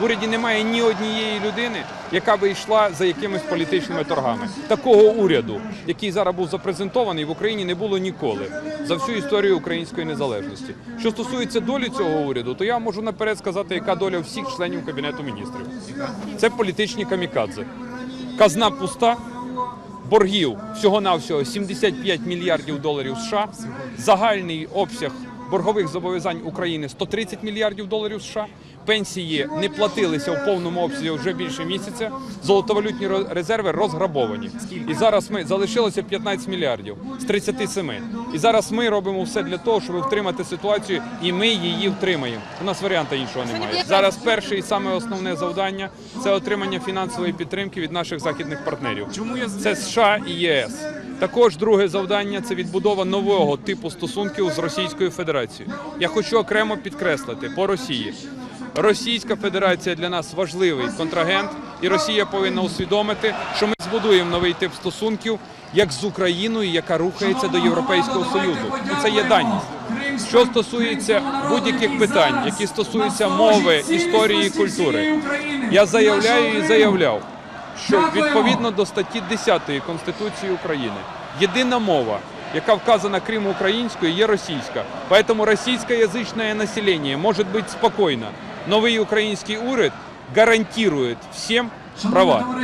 В уряді немає ні однієї людини, яка би йшла за якимись політичними торгами. Такого уряду, який зараз був запрезентований в Україні, не було ніколи за всю історію української незалежності. Що стосується долі цього уряду, то я можу наперед сказати, яка доля всіх членів кабінету міністрів. Це політичні камікадзе. Казна пуста, боргів всього-навсього 75 мільярдів доларів США, загальний обсяг боргових зобов'язань України 130 мільярдів доларів США. Пенсії не платилися в повному обсязі вже більше місяця. Золотовалютні резерви розграбовані. І зараз ми залишилося 15 мільярдів з 37. І зараз ми робимо все для того, щоб втримати ситуацію, і ми її втримаємо. У нас варіанта іншого немає. Зараз перше і саме основне завдання це отримання фінансової підтримки від наших західних партнерів. Чому я Це США і ЄС. Також друге завдання це відбудова нового типу стосунків з Російською Федерацією. Я хочу окремо підкреслити по Росії. Російська Федерація для нас важливий контрагент, і Росія повинна усвідомити, що ми збудуємо новий тип стосунків як з Україною, яка рухається до Європейського Союзу. І це є даність. Що стосується будь-яких питань, які стосуються мови, історії і культури, я заявляю і заявляв, що відповідно до статті 10 Конституції України єдина мова, яка вказана крім української, є російська. Поэтому російськоязичне населення може бути спокійно. Новий український уряд гарантує всім права.